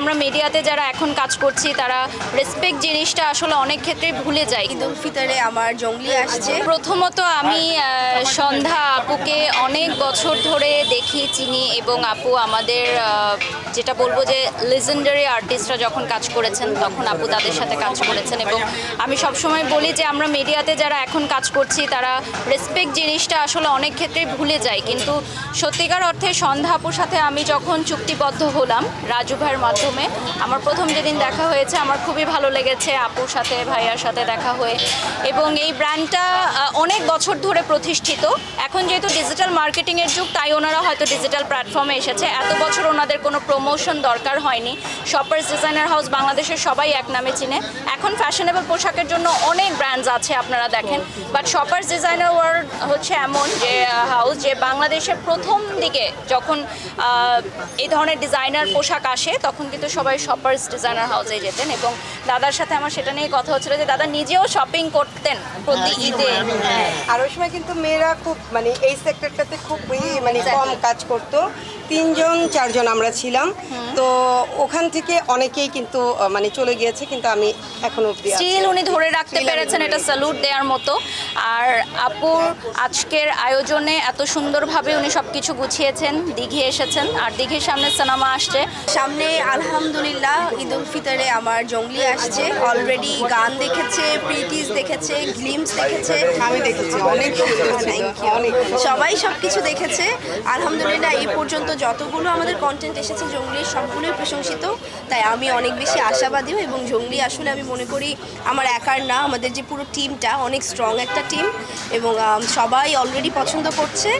আমরা মিডিয়াতে যারা এখন কাজ করছি তারা রেসপেক্ট জিনিসটা আসলে অনেক ক্ষেত্রে ভুলে যাই ঈদ উল ফিতরে আমার জঙ্গলি আসছে। প্রথমত আমি সন্ধ্যা আপুকে অনেক বছর ধরে দেখি চিনি এবং আপু আমাদের যেটা বলব যে লেজেন্ডারি আর্টিস্টরা যখন কাজ করেছেন তখন আপু তাদের সাথে কাজ করেছেন এবং আমি সবসময় বলি যে আমরা মিডিয়াতে যারা এখন কাজ করছি তারা রেসপেক্ট জিনিসটা আসলে অনেক ক্ষেত্রেই ভুলে যায়। কিন্তু সত্যিকার অর্থে সন্ধ্যা আপুর সাথে আমি যখন চুক্তিবদ্ধ হলাম রাজু ভাইয়ের মাধ্যমে আমার প্রথম যেদিন দেখা হয়েছে, আমার খুবই ভালো লেগেছে আপুর সাথে, ভাইয়ার সাথে দেখা হয়ে। এবং এই ব্র্যান্ডটা অনেক বছর ধরে প্রতিষ্ঠিত। এখন যেহেতু ডিজিটাল মার্কেটিংয়ের যুগ, তাই ওনারা হয়তো ডিজিটাল প্ল্যাটফর্মে এসেছে। এত বছর ওনাদের কোনো প্রমোশন দরকার হয়নি। শপার্স ডিজাইনার হাউস বাংলাদেশের সবাই এক নামে চিনে। এখন ফ্যাশনেবল পোশাকের জন্য অনেক ব্র্যান্ডস আছে আপনারা দেখেন। বাট শপার্স ডিজাইনার ওয়ার্ল্ড হচ্ছে এমন যে হাউস যে বাংলাদেশের প্রথম দিকে যখন এই ধরনের ডিজাইনার পোশাক আসে, তখন কিন্তু সবাই শপার্স ডিজাইনার হাউসে যেতেন এবং দাদার সাথে আমার সেটা নিয়ে কথা হচ্ছিল যে দাদা নিজেও শপিং করতেন প্রতি ঈদে। হ্যাঁ আর ওই সময় কিন্তু মেয়েরা খুব মানে এই সেক্টরটাতে খুব মানে কম কাজ করতো। তিনজন চারজন আমরা ছিলাম। তো ওখান থেকে অনেকেই কিন্তু মানে চলে গিয়েছে কিন্তু আমি এখনও অব্দি স্টিল উনি ধরে রাখতে পেরেছেন এটা স্যালুট দেওয়ার মতো। আর আপুর আজকের আয়োজনে এত সুন্দরভাবে উনি সব কিছু গুছিয়েছেন দিঘে এসেছেন আর দিঘির সামনে সিনেমা আসছে। সামনে আলহামদুলিল্লাহ ঈদ উল ফিতরে আমার জঙ্গলি আসছে। অলরেডি গান দেখেছে প্রিটিস দেখেছে গ্লিমস দেখেছে। আমি দেখেছি অনেক সুন্দর ছিল অনেক সবাই সব কিছু দেখেছে। আলহামদুলিল্লাহ এই পর্যন্ত যতগুলো আমাদের কন্টেন্ট এসেছে, জঙ্গলির সবগুলোই প্রশংসিত। তাই আমি অনেক বেশি আশাবাদীও এবং জঙ্গলি আসলে আমি মনে করি আমার একার না, আমাদের যে পুরো টিমটা অনেক স্ট্রং একটা টিম এবং সবাই অলরেডি পছন্দ করছে।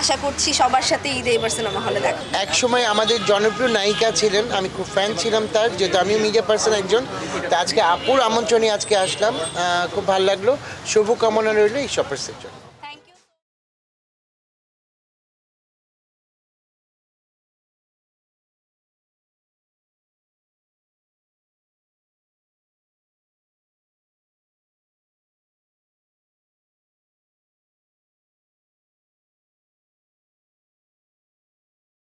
আশা করছি সবার সাথে ঈদে এবার সিনেমা হলে দেখা এক সময় আমাদের জনপ্রিয় নায়িকা ছিলেন, আমি খুব ফ্যান ছিলাম তার, যেহেতু আমিও মিডিয়া পার্সন একজন। তা আজকে আপুর আমন্ত্রণে আজকে আসলাম খুব ভালো লাগল। শুভকামনা রইল এই শপার্সের জন্য।